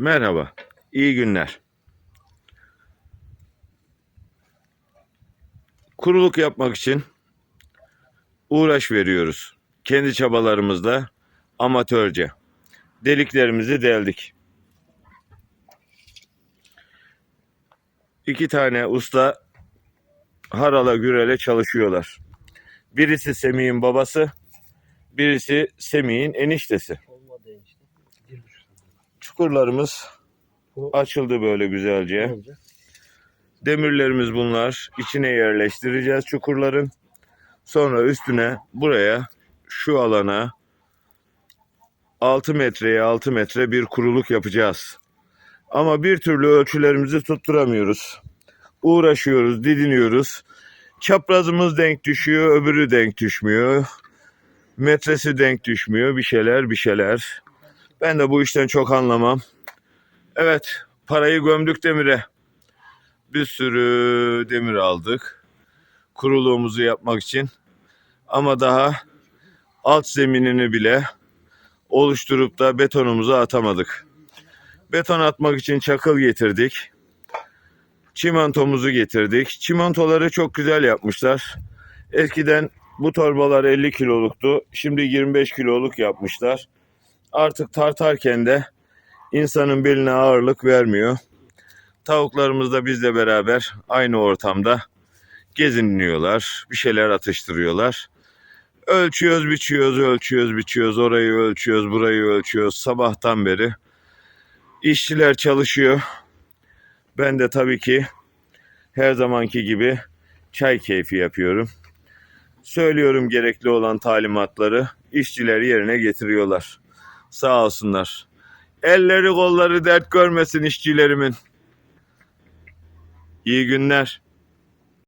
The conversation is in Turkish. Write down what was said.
Merhaba, iyi günler. Kuruluk yapmak için uğraş veriyoruz. Kendi çabalarımızla amatörce. Deliklerimizi deldik. İki tane usta harala gürele çalışıyorlar. Birisi Semih'in babası, birisi Semih'in eniştesi. Çukurlarımız Bu açıldı böyle güzelce. Demirlerimiz bunlar. İçine yerleştireceğiz çukurların. Sonra üstüne buraya şu alana 6 metreye 6 metre bir kuruluk yapacağız. Ama bir türlü ölçülerimizi tutturamıyoruz. Uğraşıyoruz, didiniyoruz. Çaprazımız denk düşüyor, öbürü denk düşmüyor. Metresi denk düşmüyor. Bir şeyler, bir şeyler. Ben de bu işten çok anlamam. Evet, parayı gömdük demire bir sürü demir aldık. Kuruluğumuzu yapmak için. Ama daha alt zeminini bile oluşturup da betonumuzu atamadık. Beton atmak için çakıl getirdik. Çimentomuzu getirdik. Çimentoları çok güzel yapmışlar. Eskiden bu torbalar 50 kiloluktu. Şimdi 25 kiloluk yapmışlar. Artık tartarken de insanın beline ağırlık vermiyor. Tavuklarımız da bizle beraber aynı ortamda geziniyorlar. Bir şeyler atıştırıyorlar. Ölçüyoruz, biçiyoruz, ölçüyoruz, biçiyoruz. Orayı ölçüyoruz, burayı ölçüyoruz. Sabahtan beri işçiler çalışıyor. Ben de tabii ki her zamanki gibi çay keyfi yapıyorum. Söylüyorum gerekli olan talimatları. işçiler yerine getiriyorlar. Sağ olsunlar. Elleri kolları dert görmesin işçilerimin. İyi günler.